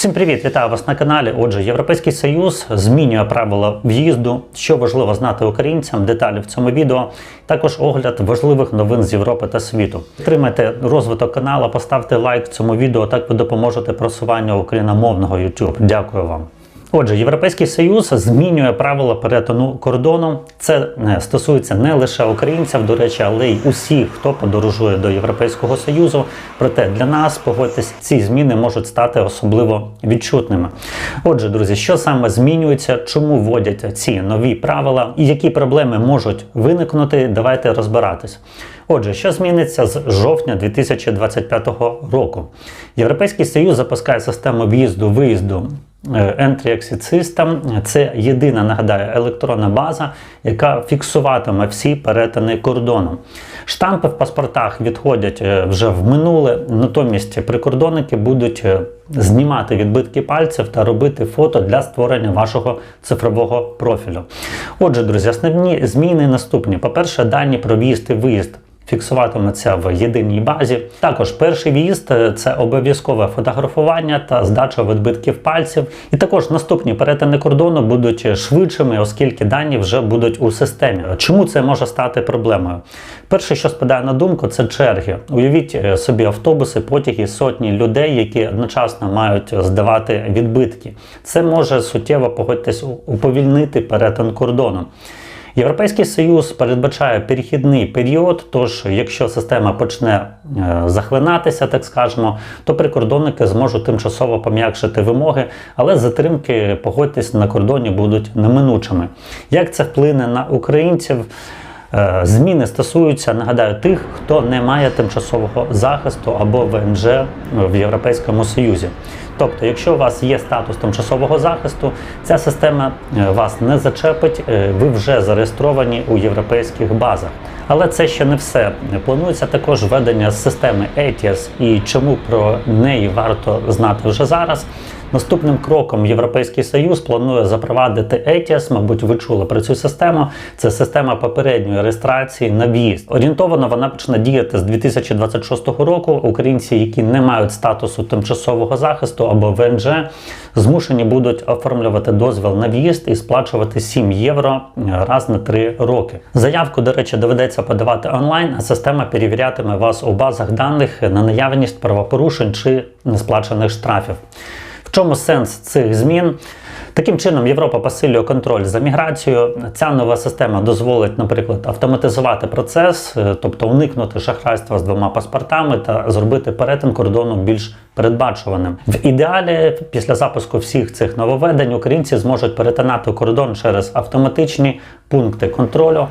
Всім привіт, вітаю вас на каналі. Отже, Європейський Союз змінює правила в'їзду, що важливо знати українцям. Деталі в цьому відео. Також огляд важливих новин з Європи та світу. Підтримайте розвиток каналу, поставте лайк цьому відео. Так ви допоможете просуванню україномовного YouTube. Дякую вам. Отже, Європейський Союз змінює правила перетину кордону. Це стосується не лише українців, до речі, але й усіх, хто подорожує до Європейського Союзу. Проте для нас, погодьтесь, ці зміни можуть стати особливо відчутними. Отже, друзі, що саме змінюється, чому вводять ці нові правила і які проблеми можуть виникнути, давайте розбиратись. Отже, що зміниться з жовтня 2025 року? Європейський Союз запускає систему в'їзду-виїзду Entry-Exit System. Це єдина, нагадаю, електронна база, яка фіксуватиме всі перетини кордону. Штампи в паспортах відходять е, вже в минуле, натомість прикордонники будуть е, знімати відбитки пальців та робити фото для створення вашого цифрового профілю. Отже, друзі, основні зміни наступні: по-перше, дані про в'їзд і виїзд фіксуватиметься в єдиній базі. Також перший в'їзд е, це обов'язкове фотографування та здача відбитків пальців. І також наступні перетини кордону будуть швидшими, оскільки дані вже будуть у системі. Чому це може стати проблемою? Перше, що спадає на думку, це черги. Уявіть е, собі автобуси, потяги, сотні людей, які одночасно мають здавати відбитки. Це може суттєво погодьтесь уповільнити перетин кордону. Європейський союз передбачає перехідний період. Тож, якщо система почне е, захлинатися, так скажемо, то прикордонники зможуть тимчасово пом'якшити вимоги, але затримки, погодьтесь, на кордоні будуть неминучими. Як це вплине на українців? Е, зміни стосуються, нагадаю, тих, хто не має тимчасового захисту або ВНЖ в Європейському Союзі. Тобто, якщо у вас є статус тимчасового захисту, ця система е, вас не зачепить, е, ви вже зареєстровані у європейських базах. Але це ще не все. Планується також введення системи ETIAS і чому про неї варто знати вже зараз. Наступним кроком Європейський Союз планує запровадити ETIAS, мабуть, ви чули про цю систему. Це система попередньої реєстрації на в'їзд. Орієнтовано вона почне діяти з 2026 року. Українці, які не мають статусу тимчасового захисту або ВНЖ, змушені будуть оформлювати дозвіл на в'їзд і сплачувати 7 євро раз на 3 роки. Заявку, до речі, доведеться подавати онлайн, а система перевірятиме вас у базах даних на наявність правопорушень чи несплачених штрафів. В чому сенс цих змін? Таким чином, Європа посилює контроль за міграцією. Ця нова система дозволить, наприклад, автоматизувати процес, е, тобто уникнути шахрайства з двома паспортами та зробити перетин кордону більш передбачуваним. В ідеалі, після запуску всіх цих нововведень, українці зможуть перетинати кордон через автоматичні пункти контролю.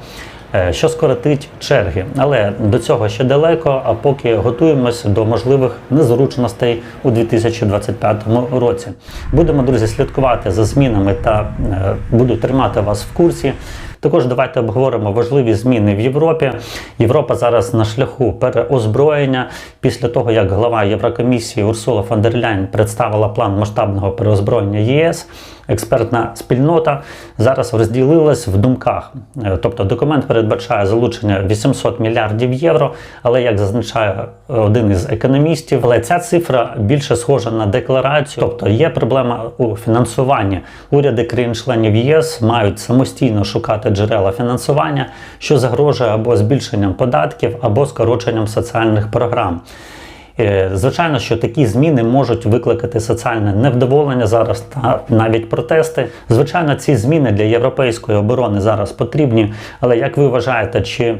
Е, що скоротить черги. Але до цього ще далеко, а поки готуємося до можливих незручностей у 2025 році. Будемо, друзі, слідкувати за змінами та е, буду тримати вас в курсі. Також давайте обговоримо важливі зміни в Європі. Європа зараз на шляху переозброєння після того, як глава Єврокомісії Урсула фон дер Ляйн представила план масштабного переозброєння ЄС. Експертна спільнота зараз розділилась в думках. Е, тобто документ передбачає залучення 800 мільярдів євро, але як зазначає один із економістів, але ця цифра більше схожа на декларацію. Тобто є проблема у фінансуванні. Уряди країн-членів ЄС мають самостійно шукати джерела фінансування, що загрожує або збільшенням податків, або скороченням соціальних програм. Е, звичайно, що такі зміни можуть викликати соціальне невдоволення зараз та навіть протести. Звичайно, ці зміни для європейської оборони зараз потрібні. Але як ви вважаєте, чи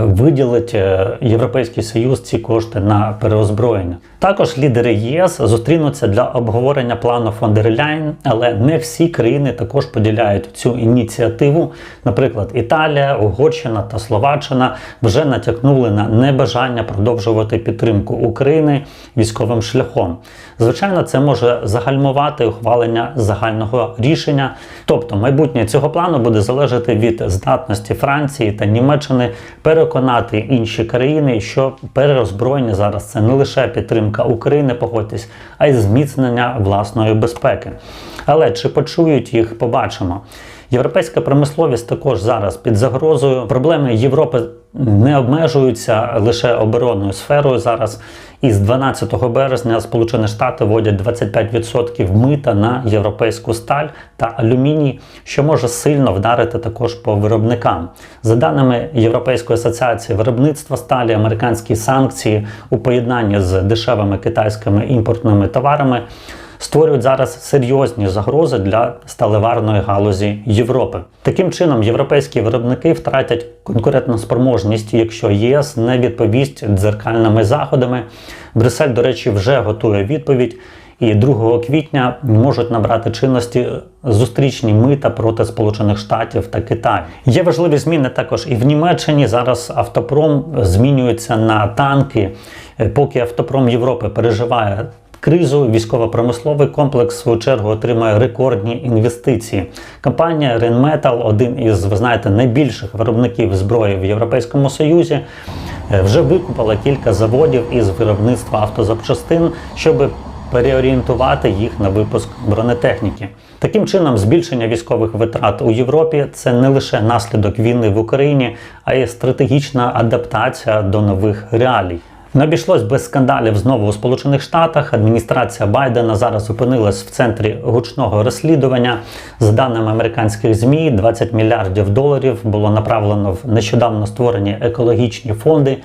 виділить е, Європейський Союз ці кошти на переозброєння. Також лідери ЄС зустрінуться для обговорення плану фон дер Ляйн, але не всі країни також поділяють цю ініціативу. Наприклад, Італія, Угорщина та Словаччина вже натякнули на небажання продовжувати підтримку України військовим шляхом. Звичайно, це може загальмувати ухвалення загального рішення. Тобто, майбутнє цього плану буде залежати від здатності Франції та Німеччини переконати інші країни, що перерозброєння зараз це не лише підтримка України, погодьтесь, а й зміцнення власної безпеки. Але чи почують їх, побачимо. Європейська промисловість також зараз під загрозою. Проблеми Європи не обмежуються лише оборонною сферою зараз. І з 12 березня Сполучені Штати вводять 25% мита на європейську сталь та алюміній, що може сильно вдарити також по виробникам. За даними Європейської асоціації виробництва сталі, американські санкції у поєднанні з дешевими китайськими імпортними товарами створюють зараз серйозні загрози для сталеварної галузі Європи. Таким чином, європейські виробники втратять конкурентну спроможність, якщо ЄС не відповість дзеркальними заходами. Брюссель, до речі, вже готує відповідь. І 2 квітня можуть набрати чинності зустрічні мита проти Сполучених Штатів та Китаю. Є важливі зміни також і в Німеччині. Зараз автопром змінюється на танки. Поки автопром Європи переживає кризу, військово-промисловий комплекс в свою чергу отримає рекордні інвестиції. Компанія Rheinmetall, один із ви знаєте найбільших виробників зброї в Європейському Союзі, е, вже викупила кілька заводів із виробництва автозапчастин, щоб переорієнтувати їх на випуск бронетехніки. Таким чином, збільшення військових витрат у Європі це не лише наслідок війни в Україні, а й стратегічна адаптація до нових реалій. Не обійшлось без скандалів знову у Сполучених Штатах. Адміністрація Байдена зараз опинилась в центрі гучного розслідування. За даними американських змі, 20 мільярдів доларів було направлено в нещодавно створені екологічні фонди.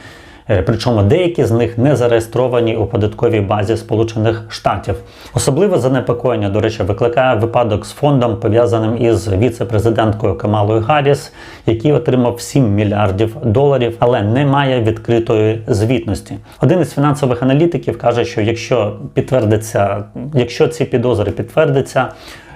Е, Причому деякі з них не зареєстровані у податковій базі Сполучених Штатів. Особливе занепокоєння, до речі, викликає випадок з фондом, пов'язаним із віце-президенткою Камалою Гарріс, який отримав 7 мільярдів доларів, але не має відкритої звітності. Один із фінансових аналітиків каже, що якщо підтвердиться, якщо ці підозри підтвердяться.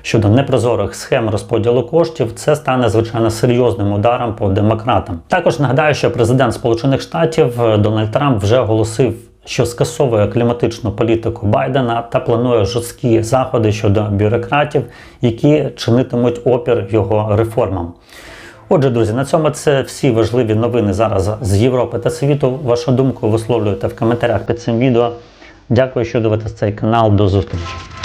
Щодо непрозорих схем розподілу коштів, це стане звичайно серйозним ударом по демократам. Також нагадаю, що президент Сполучених Штатів е, Дональд Трамп вже оголосив, що скасовує кліматичну політику Байдена та планує жорсткі заходи щодо бюрократів, які чинитимуть опір його реформам. Отже, друзі, на цьому це всі важливі новини зараз з Європи та світу. Вашу думку висловлюйте в коментарях під цим відео. Дякую, що дивитесь цей канал. До зустрічі.